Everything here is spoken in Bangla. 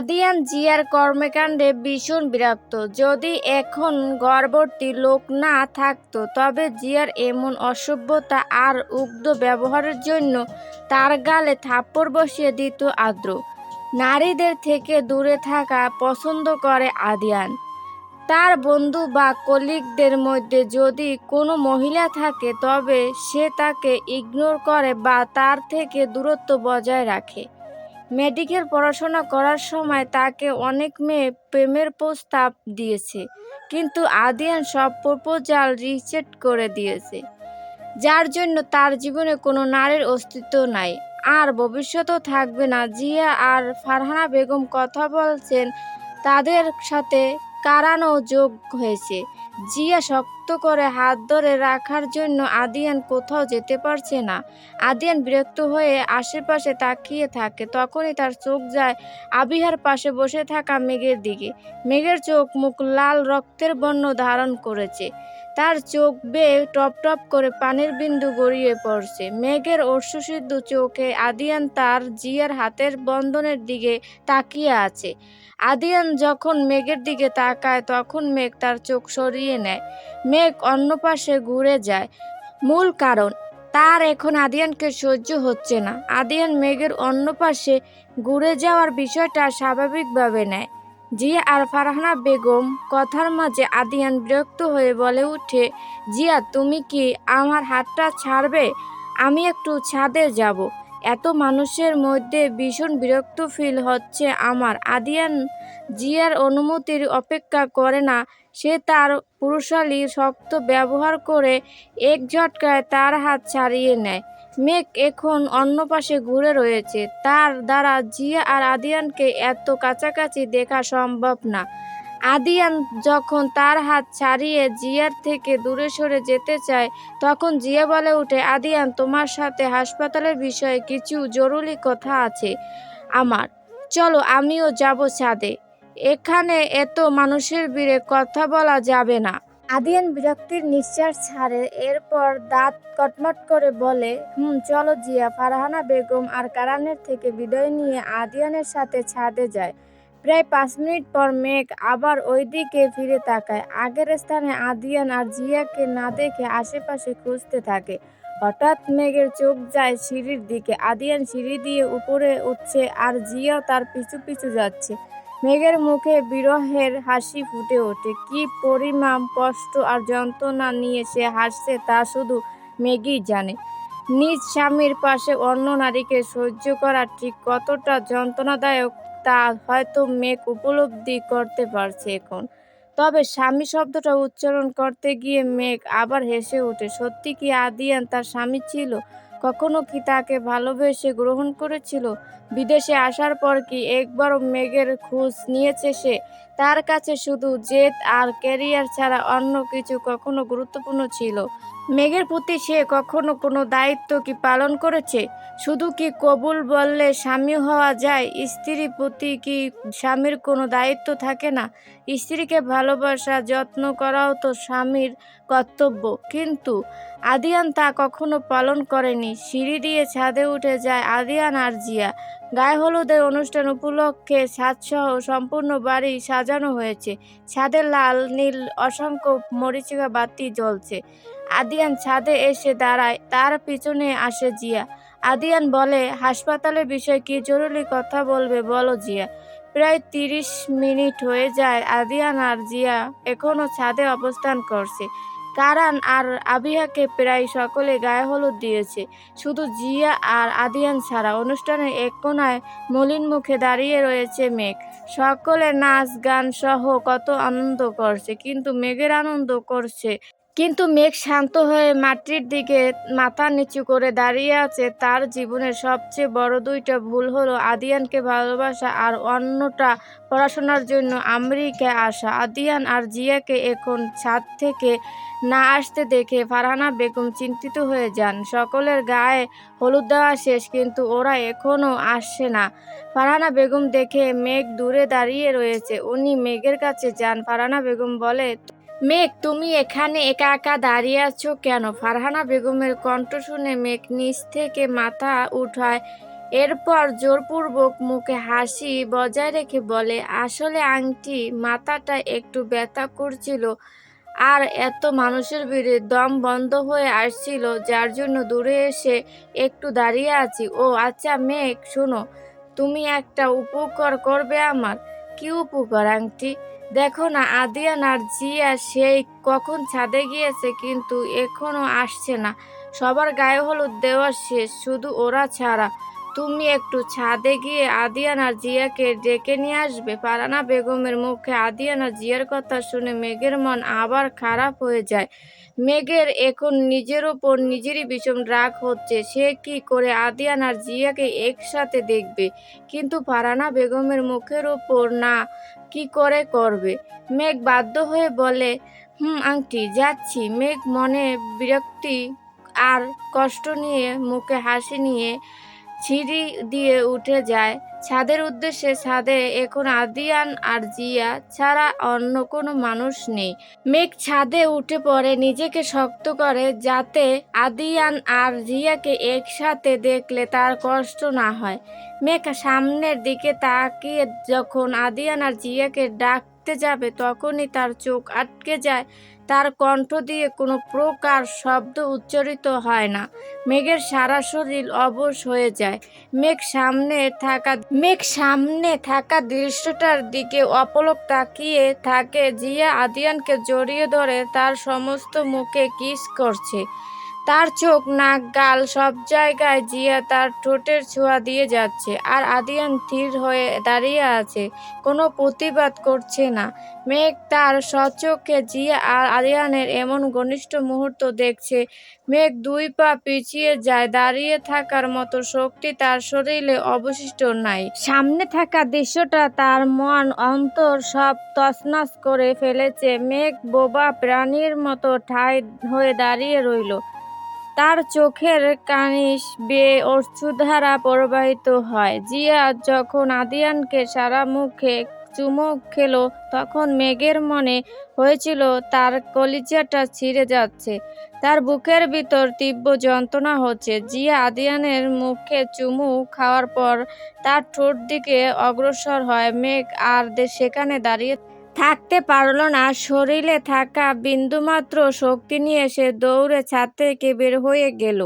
আদিয়ান জিয়ার কর্মকাণ্ডে ভীষণ বিরক্ত। যদি এখন গর্ভবতী লোক না থাকতো, তবে জিয়ার এমন অসভ্যতা আর উগ্ধ ব্যবহারের জন্য তার গালে থাপ্পড় বসিয়ে দিত আদ্র। নারীদের থেকে দূরে থাকা পছন্দ করে আদিয়ান। তার বন্ধু বা কলিগদের মধ্যে যদি কোনো মহিলা থাকে, তবে সে তাকে ইগনোর করে বা তার থেকে দূরত্ব বজায় রাখে। মেডিকেল পড়াশোনা করার সময় তাকে অনেক মেয়ে প্রেমের প্রস্তাব দিয়েছে, কিন্তু আদিয়ান সব প্রপোজাল রিজেক্ট করে দিয়েছে। যার জন্য তার জীবনে কোনো নারীর অস্তিত্ব নাই। আর ভবিষ্যতেও থাকবে না। জিয়া আর ফারহানা বেগম কথা বলছেন, তাদের সাথে কারানো যোগ হয়েছে। জিয়া শক্ত করে হাত ধরে রাখার জন্য আদিয়ান কোথাও যেতে পারছে না। আদিয়ান বিরক্ত হয়ে আশেপাশে তাকিয়ে থাকে। তখনই তার চোখ যায় আবিহার পাশে বসে থাকা মেঘের দিকে। মেঘের চোখ মুখ লাল রক্তের বর্ণ ধারণ করেছে। তার চোখ বেয়ে টপ টপ করে পানির বিন্দু গড়িয়ে পড়ছে। মেঘের অশ্বসিদ্ধ চোখে আদিয়ান তার জিয়ার হাতের বন্ধনের দিকে তাকিয়ে আছে। আদিয়ান যখন মেঘের দিকে তাকায়, তখন মেঘ তার চোখ সরিয়ে নেয়। মেঘ অন্য পাশে ঘুরে যায়। মূল কারণ, তার এখন আদিয়ানকে সহ্য হচ্ছে না। আদিয়ান মেঘের অন্য পাশে ঘুরে যাওয়ার বিষয়টা স্বাভাবিকভাবে নেয়। জিয়া আর ফারহানা বেগম কথার মাঝে আদিয়ান বিরক্ত হয়ে বলে উঠে, জিয়া, তুমি কি আমার হাতটা ছাড়বে? আমি একটু ছাদে যাব। এত মানুষের মধ্যে ভীষণ বিরক্ত ফিল হচ্ছে আমার। আদিয়ান জিয়ার অনুমতির অপেক্ষা করে না, সে তার পুরুষালী শক্ত ব্যবহার করে এক ঝটকায় তার হাত ছাড়িয়ে নেয়। মেঘ এখন অন্য পাশে ঘুরে রয়েছে। তার দ্বারা জিয়া আর আদিয়ানকে এত কাছাকাছি দেখা সম্ভব না। আদিয়ান যখন তার হাত ছাড়িয়ে জিয়ার থেকে দূরে সরে যেতে চায়, তখন জিয়া বলে উঠে আদিয়ান, তোমার সাথে হাসপাতালের বিষয়ে কিছু জরুরি কথা আছে আমার। চলো, আমিও যাব ছাদে। এখানে এত মানুষের ভিড়ে কথা বলা যাবে না। আদিয়ান বিরক্তির নিঃশ্বাস ছাড়ে, এরপর দাঁত কটমট করে বলে, হুম, চলো জিয়া, ফারহানা বেগম আর কারানের থেকে বিদায় নিয়ে আদিয়ানের সাথে ছাদে যায়। প্রায় পাঁচ মিনিট পর মেঘ আবার ওই দিকে ফিরে তাকায়। আগের স্থানে আদিয়ান আর জিয়াকে না দেখে আশেপাশে খুঁজতে থাকে। হঠাৎ মেঘের চোখ যায় সিঁড়ির দিকে। আদিয়ান সিঁড়ি দিয়ে উপরে উঠছে আর জিয়াও তার পিছু পিছু যাচ্ছে। মেঘের মুখে বিরহের হাসি ফুটে ওঠে। কি পরিমাণ কষ্ট আর যন্ত্রণা নিয়ে সে হাসছে তা শুধু মেঘই জানে। নিজ স্বামীর পাশে অন্য নারীকে সহ্য করা ঠিক কতটা যন্ত্রণাদায়ক তা হয়তো মেঘ উপলব্ধি করতে পারছে এখন। তবে স্বামী শব্দটা উচ্চারণ করতে গিয়ে মেঘ আবার হেসে ওঠে, সত্যি কি আদিয়ান তার স্বামী ছিল? কখনো কি তাকে ভালোবেসে গ্রহণ করেছিল? বিদেশে আসার পর কি একবারও মেঘের খোঁজ নিয়েছে সে? তার কাছে শুধু জেদ আর ক্যারিয়ার ছাড়া অন্য কিছু কখনো গুরুত্বপূর্ণ ছিল। মেঘের প্রতি সে কখনো কোনো দায়িত্ব কি পালন করেছে? শুধু কি কবুল বললে স্বামী হওয়া যায়? স্ত্রীর প্রতি কি স্বামীর কোনো দায়িত্ব থাকে না? স্ত্রীকে ভালোবাসা, যত্ন করাও তো স্বামীর কর্তব্য। কিন্তু আদিয়ান তা কখনো পালন করেনি। সিঁড়ি দিয়ে ছাদে উঠে যায় আদিয়ান আর জিয়া। গায়ে হলুদের অনুষ্ঠান উপলক্ষে ছাদসহ সম্পূর্ণ বাড়ি সাজানো হয়েছে। ছাদে লাল, নীল, অসংখ্য মরিচিকা বাতি জ্বলছে। আদিয়ান ছাদে এসে দাঁড়ায়, তার পিছনে আসে জিয়া। আদিয়ান বলে, হাসপাতালের বিষয়ে কি জরুরি কথা বলবে বলো জিয়া। প্রায় তিরিশ মিনিট হয়ে যায়, আদিয়ান আর জিয়া এখনও ছাদে অবস্থান করছে। কারান আর আবিহাকে প্রায় সকলে গায়ে হলুদ দিয়েছে। শুধু জিয়া আর আদিয়ান ছাড়া অনুষ্ঠানের এক কোনায় মলিন মুখে দাঁড়িয়ে রয়েছে মেঘ। সকলে নাচ, গান সহ কত আনন্দ করছে, কিন্তু মেঘের আনন্দ করছে কিন্তু মেঘ শান্ত হয়ে মাটির দিকে মাথা নিচু করে দাঁড়িয়ে আছে। তার জীবনের সবচেয়ে বড় দুইটা ভুল হলো আদিয়ানকে ভালোবাসা আর অন্যটা পড়াশোনার জন্য আমেরিকায় আসা। আদিয়ান আর জিয়াকে এখন ছাদ থেকে না আসতে দেখে ফারহানা বেগম চিন্তিত হয়ে যান। সকলের গায়ে হলুদ দেওয়া শেষ, কিন্তু ওরা এখনও আসছে না। ফারহানা বেগম দেখে মেঘ দূরে দাঁড়িয়ে রয়েছে। উনি মেঘের কাছে যান। ফারহানা বেগম বলে মেঘ, তুমি এখানে একা একা দাঁড়িয়ে আছো কেন? ফারহানা বেগমের কণ্ঠ শুনে মেঘ নিচ থেকে মাথা উঠায়, এরপর জোরপূর্বক মুখে হাসি বজায় রেখে বলে, আসলে আংটি, মাথাটা একটু ব্যথা করছিল আর এত মানুষের ভিড়ে দম বন্ধ হয়ে আসছিল, যার জন্য দূরে এসে একটু দাঁড়িয়ে আছি। ও আচ্ছা মেঘ, শোনো, তুমি একটা উপকার করবে আমার। কি উপকার আংটি? দেখো না, আদিয়ান আর জিয়া সেই কখন ছাদে গিয়েছে কিন্তু এখনও আসছে না। সবার গায়ে হলুদ দেওয়া শেষ, শুধু ওরা ছাড়া। তুমি একটু ছাদে গিয়ে আদিয়ান আর জিয়াকে ডেকে নিয়ে আসবে। পারানা বেগমের মুখে আদিয়ান আর জিয়ার কথা শুনে মেঘের মন আবার খারাপ হয়ে যায়। মেঘের এখন নিজের ওপর নিজেরই ভীষণ রাগ হচ্ছে। সে কি করে আদিয়ান আর জিয়াকে একসাথে দেখবে? কিন্তু ফারানা বেগমের মুখের ওপর না, কি করে করবে? মেঘ বাধ্য হয়ে বলে, হুম আংটি যাচ্ছি। মেঘ মনে বিরক্তি আর কষ্ট নিয়ে, মুখে হাসি নিয়ে সিঁড়ি দিয়ে উঠে যায়। ছাদের উদ্দেশ্যে ছাদে এখন আদিয়ান আর জিয়া ছাড়া অন্য কোনো মানুষ নেই। মেঘ ছাদে উঠে পড়ে, নিজেকে শক্ত করে, যাতে আদিয়ান আর জিয়াকে একসাথে দেখলে তার কষ্ট না হয়। মেঘ সামনের দিকে তাকিয়ে যখন আদিয়ান আর জিয়াকে ডাকতে যাবে, তখনই তার চোখ আটকে যায়। তার কণ্ঠ দিয়ে কোনো প্রকার শব্দ উচ্চারিত হয় না। মেঘের সারা শরীর অবশ হয়ে যায়। মেঘ সামনে থাকা, মেঘ সামনে থাকা দৃশ্যটার দিকে অপলক তাকিয়ে থাকে। জিয়া আদিয়ানকে জড়িয়ে ধরে, তার সমস্ত মুখে কিস করছে। তার চোখ, নাক, গাল সব জায়গায় জিয়া তার ঠোঁটের ছোঁয়া দিয়ে যাচ্ছে আর আদিয়ান স্থির হয়ে দাঁড়িয়ে আছে। কোনো প্রতিবাদ করছে না। মেঘ তার সচোখে জিয়া আর আদিয়ানের এমন ঘনিষ্ঠ মুহূর্ত দেখছে। মেঘ দুই পা পিছিয়ে যায়, দাঁড়িয়ে থাকার মতো শক্তি তার শরীরে অবশিষ্ট নাই। সামনে থাকা দৃশ্যটা তার মন, অন্তর সব তছনছ করে ফেলেছে। মেঘ বোবা প্রাণীর মতো ঠাই হয়ে দাঁড়িয়ে রইল। তার চোখের কানিশ বেয়ে অশ্রুধারা প্রবাহিত হয়। জিয়া যখন আদিয়ানকে সারা মুখে চুমুক খেলো, তখন মেঘের মনে হয়েছিল তার কলিজাটা ছিঁড়ে যাচ্ছে। তার বুকের ভিতর তীব্র যন্ত্রণা হচ্ছে। জিয়া আদিয়ানের মুখে চুমু খাওয়ার পর তার ঠোঁট দিকে অগ্রসর হয়। মেঘ আর সেখানে দাঁড়িয়ে থাকতে পারল না। শরীরে থাকা বিন্দুমাত্র শক্তি নিয়ে সে দৌড়ে ছাদ থেকে বের হয়ে গেল।